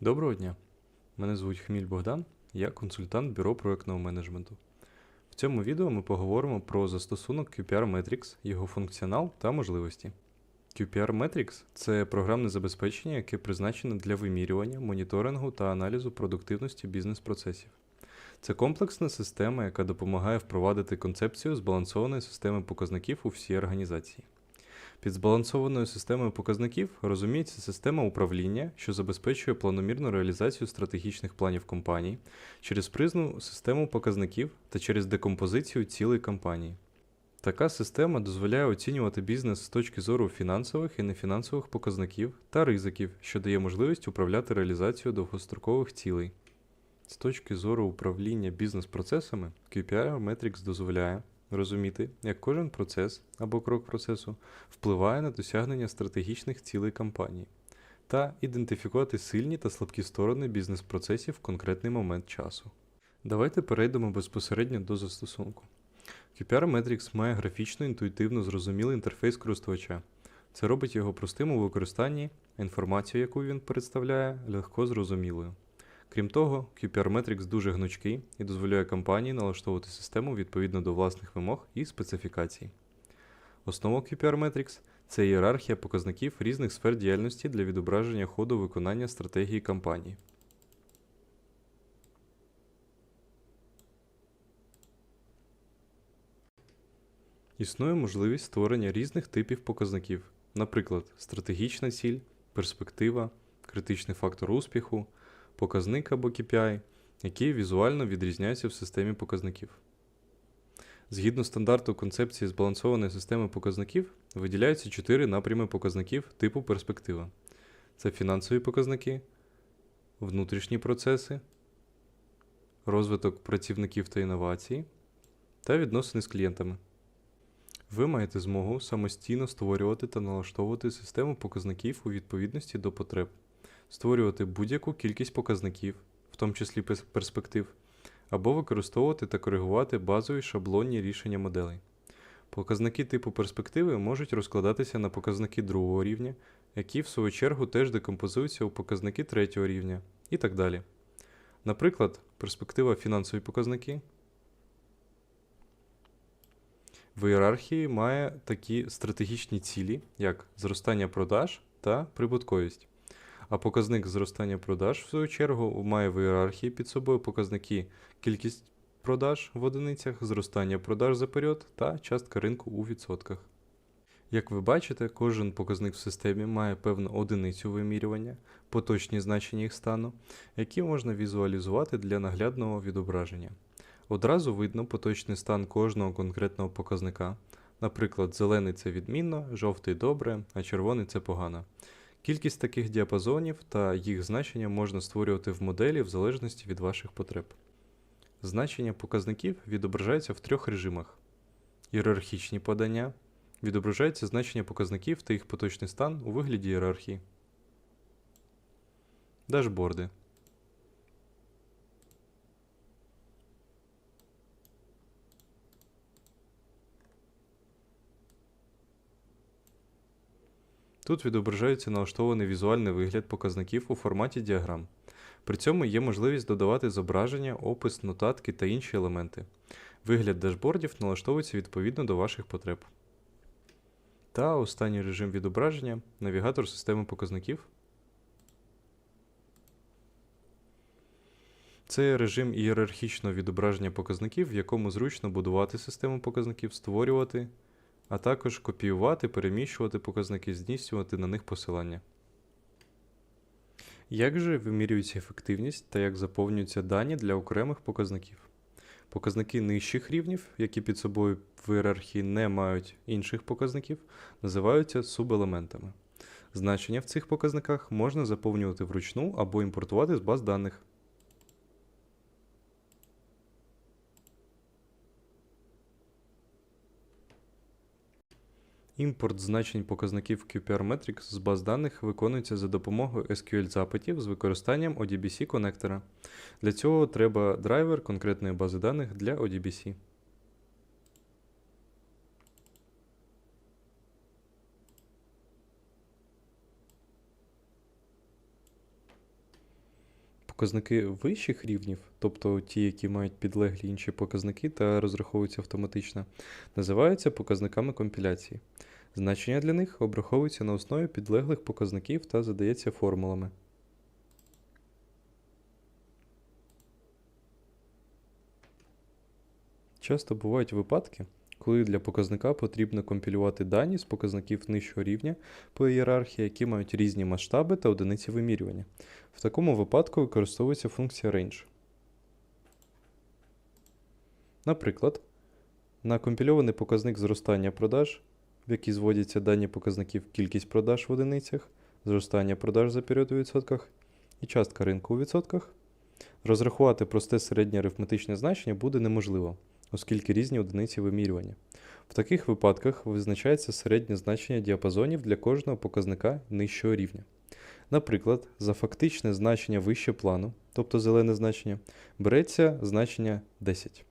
Доброго дня. Мене звуть Хміль Богдан, я консультант бюро проектного менеджменту. В цьому відео ми поговоримо про застосунок QPR Metrics, його функціонал та можливості. QPR Metrics – це програмне забезпечення, яке призначене для вимірювання, моніторингу та аналізу продуктивності бізнес-процесів. Це комплексна система, яка допомагає впровадити концепцію збалансованої системи показників у всій організації. Під збалансованою системою показників розуміється система управління, що забезпечує планомірну реалізацію стратегічних планів компанії через призму систему показників та через декомпозицію цілей компанії. Така система дозволяє оцінювати бізнес з точки зору фінансових і нефінансових показників та ризиків, що дає можливість управляти реалізацією довгострокових цілей. З точки зору управління бізнес-процесами, QPR Metrics дозволяє розуміти, як кожен процес або крок процесу впливає на досягнення стратегічних цілей компанії та ідентифікувати сильні та слабкі сторони бізнес-процесів в конкретний момент часу. Давайте перейдемо безпосередньо до застосунку. QPR Metrics має графічно інтуїтивно зрозумілий інтерфейс користувача. Це робить його простим у використанні, інформацію, яку він представляє, легко зрозумілою. Крім того, QPR Metrics дуже гнучкий і дозволяє компанії налаштовувати систему відповідно до власних вимог і специфікацій. Основа QPR Metrics – це ієрархія показників різних сфер діяльності для відображення ходу виконання стратегії компанії. Існує можливість створення різних типів показників, наприклад, стратегічна ціль, перспектива, критичний фактор успіху, показник або KPI, які візуально відрізняються в системі показників. Згідно стандарту концепції збалансованої системи показників, виділяються чотири напрями показників типу перспектива: це фінансові показники, внутрішні процеси, розвиток працівників та інновацій та відносини з клієнтами. Ви маєте змогу самостійно створювати та налаштовувати систему показників у відповідності до потреб, створювати будь-яку кількість показників, в тому числі перспектив, або використовувати та коригувати базові шаблонні рішення моделей. Показники типу перспективи можуть розкладатися на показники другого рівня, які в свою чергу теж декомпозуються у показники третього рівня, і так далі. Наприклад, перспектива фінансові показники в ієрархії має такі стратегічні цілі, як зростання продаж та прибутковість. А показник зростання продаж, в свою чергу, має в ієрархії під собою показники кількість продаж в одиницях, зростання продаж за період та частка ринку у відсотках. Як ви бачите, кожен показник в системі має певну одиницю вимірювання, поточні значення їх стану, які можна візуалізувати для наглядного відображення. Одразу видно поточний стан кожного конкретного показника. Наприклад, зелений це відмінно, жовтий добре, а червоний це погано. Кількість таких діапазонів та їх значення можна створювати в моделі в залежності від ваших потреб. Значення показників відображаються в трьох режимах: ієрархічні подання, відображається значення показників та їх поточний стан у вигляді ієрархії. Дашборди. Тут відображається налаштований візуальний вигляд показників у форматі діаграм. При цьому є можливість додавати зображення, опис, нотатки та інші елементи. Вигляд дашбордів налаштовується відповідно до ваших потреб. Та останній режим відображення навігатор системи показників. Це режим ієрархічного відображення показників, в якому зручно будувати систему показників, створювати, а також копіювати, переміщувати показники, здійснювати на них посилання. Як же вимірюється ефективність та як заповнюються дані для окремих показників? Показники нижчих рівнів, які під собою в ієрархії не мають інших показників, називаються субелементами. Значення в цих показниках можна заповнювати вручну або імпортувати з баз даних. Імпорт значень показників QPR Metrics з баз даних виконується за допомогою SQL-запитів з використанням ODBC конектора. Для цього треба драйвер конкретної бази даних для ODBC. Показники вищих рівнів, тобто ті, які мають підлеглі інші показники та розраховуються автоматично, називаються показниками компіляції. Значення для них обраховуються на основі підлеглих показників та задається формулами. Часто бувають випадки, коли для показника потрібно компілювати дані з показників нижчого рівня по ієрархії, які мають різні масштаби та одиниці вимірювання. В такому випадку використовується функція range. Наприклад, на компільований показник зростання продаж, в який зводяться дані показників кількість продаж в одиницях, зростання продаж за період у відсотках і частка ринку у відсотках, розрахувати просте середнє арифметичне значення буде неможливо, оскільки різні одиниці вимірювання. В таких випадках визначається середнє значення діапазонів для кожного показника нижчого рівня. Наприклад, за фактичне значення вище плану, тобто зелене значення, береться значення 10.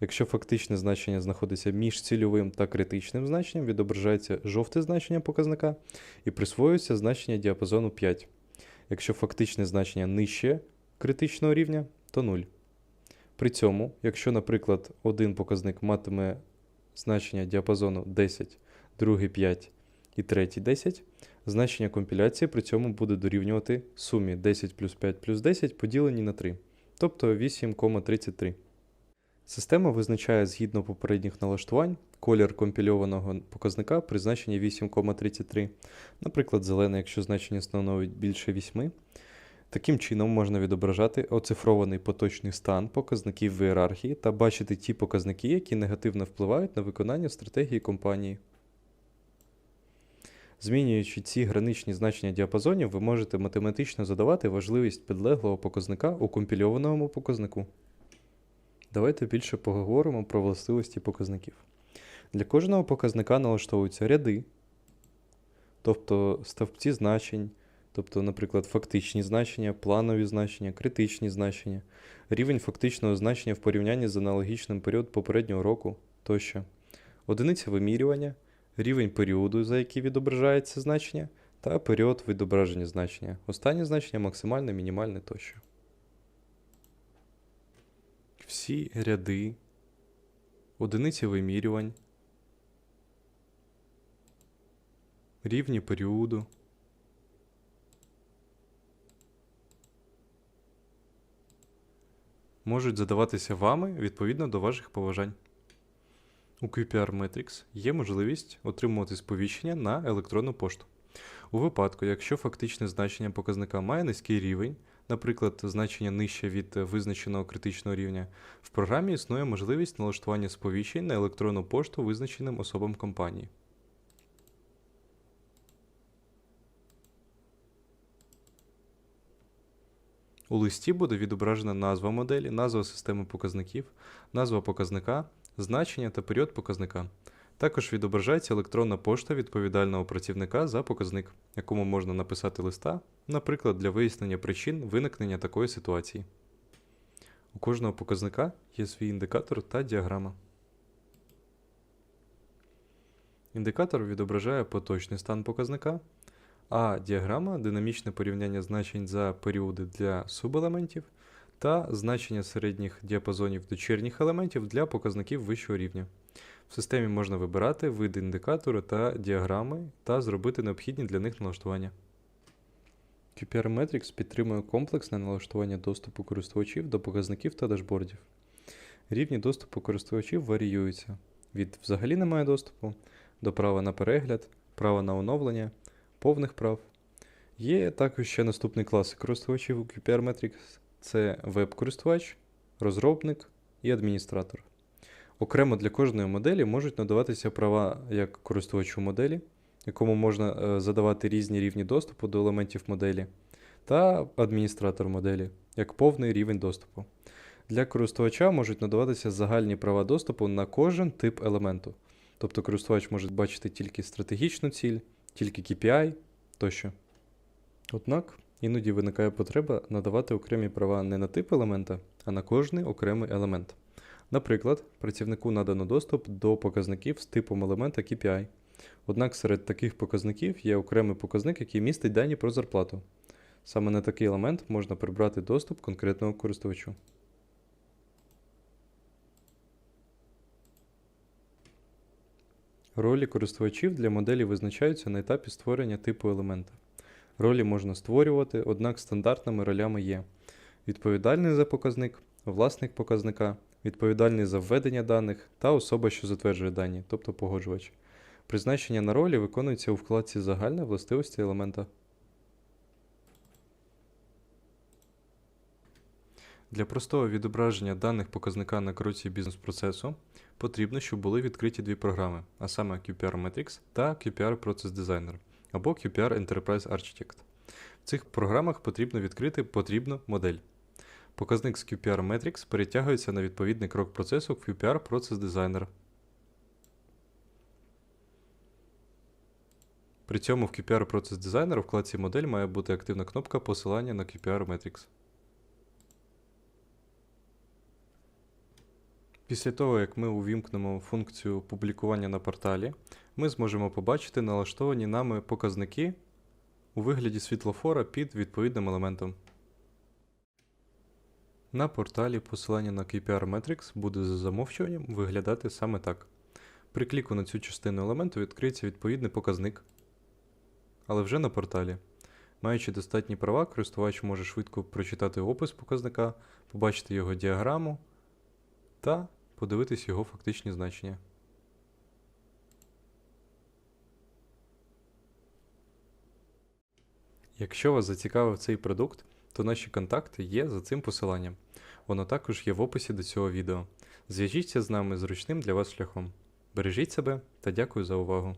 Якщо фактичне значення знаходиться між цільовим та критичним значенням, відображається жовте значення показника і присвоюється значення діапазону 5. Якщо фактичне значення нижче критичного рівня, то 0. При цьому, якщо, наприклад, один показник матиме значення діапазону 10, другий 5 і третій 10, значення компіляції при цьому буде дорівнювати сумі 10 плюс 5 плюс 10 поділені на 3, тобто 8,33. Система визначає згідно попередніх налаштувань колір компільованого показника при значенні 8,33, наприклад, зелене, якщо значення становить більше 8. Таким чином можна відображати оцифрований поточний стан показників в ієрархії та бачити ті показники, які негативно впливають на виконання стратегії компанії. Змінюючи ці граничні значення діапазонів, ви можете математично задавати важливість підлеглого показника у компільованому показнику. Давайте більше поговоримо про властивості показників. Для кожного показника налаштовуються ряди, тобто стовпці значень, тобто, наприклад, фактичні значення, планові значення, критичні значення, рівень фактичного значення в порівнянні з аналогічним періодом попереднього року тощо, одиниця вимірювання, рівень періоду, за який відображається значення, та період відображення значення. Останнє значення максимальне, мінімальне тощо. Всі ряди, одиниці вимірювань, рівні періоду, можуть задаватися вами відповідно до ваших побажань. У QPR Matrix є можливість отримувати сповіщення на електронну пошту. У випадку, якщо фактичне значення показника має низький рівень, наприклад, значення нижче від визначеного критичного рівня, в програмі існує можливість налаштування сповіщень на електронну пошту визначеним особам компанії. У листі буде відображена назва моделі, назва системи показників, назва показника, значення та період показника. Також відображається електронна пошта відповідального працівника за показник, якому можна написати листа, наприклад, для вияснення причин виникнення такої ситуації. У кожного показника є свій індикатор та діаграма. Індикатор відображає поточний стан показника, а діаграма динамічне порівняння значень за періоди для субелементів та значення середніх діапазонів дочірніх елементів для показників вищого рівня. В системі можна вибирати вид індикатору та діаграми та зробити необхідні для них налаштування. QPR Metrics підтримує комплексне налаштування доступу користувачів до показників та дашбордів. Рівні доступу користувачів варіюються від взагалі немає доступу до права на перегляд, права на оновлення, повних прав. Є також ще наступний класи користувачів у QPR Metrics це веб-користувач, розробник і адміністратор. Окремо для кожної моделі можуть надаватися права як користувачу моделі, якому можна е, задавати різні рівні доступу до елементів моделі, та адміністратор моделі як повний рівень доступу. Для користувача можуть надаватися загальні права доступу на кожен тип елементу. Тобто користувач може бачити тільки стратегічну ціль, тільки KPI тощо. Однак іноді виникає потреба надавати окремі права не на тип елемента, а на кожний окремий елемент. Наприклад, працівнику надано доступ до показників з типом елемента KPI. Однак серед таких показників є окремий показник, який містить дані про зарплату. Саме на такий елемент можна прибрати доступ конкретного користувачу. Ролі користувачів для моделі визначаються на етапі створення типу елемента. Ролі можна створювати, однак стандартними ролями є відповідальний за показник, власник показника, відповідальний за введення даних та особа, що затверджує дані, тобто погоджувач. Призначення на ролі виконується у вкладці Загальна властивості елемента. Для простого відображення даних показника на кроці бізнес-процесу потрібно, щоб були відкриті дві програми, а саме QPR Metrics та QPR Process Designer або QPR Enterprise Architect. В цих програмах потрібно відкрити потрібну модель. Показник з QPR Metrics перетягується на відповідний крок процесу QPR Process Designer. При цьому в QPR Process Designer у вкладці Модель має бути активна кнопка посилання на QPR Metrics. Після того, як ми увімкнемо функцію публікування на порталі, ми зможемо побачити налаштовані нами показники у вигляді світлофора під відповідним елементом. На порталі посилання на KPR Metrics буде за замовчуванням виглядати саме так. При кліку на цю частину елементу відкриється відповідний показник, але вже на порталі. Маючи достатні права, користувач може швидко прочитати опис показника, побачити його діаграму та подивитись його фактичні значення. Якщо вас зацікавив цей продукт, то наші контакти є за цим посиланням. Воно також є в описі до цього відео. Зв'яжіться з нами зручним для вас шляхом. Бережіть себе та дякую за увагу!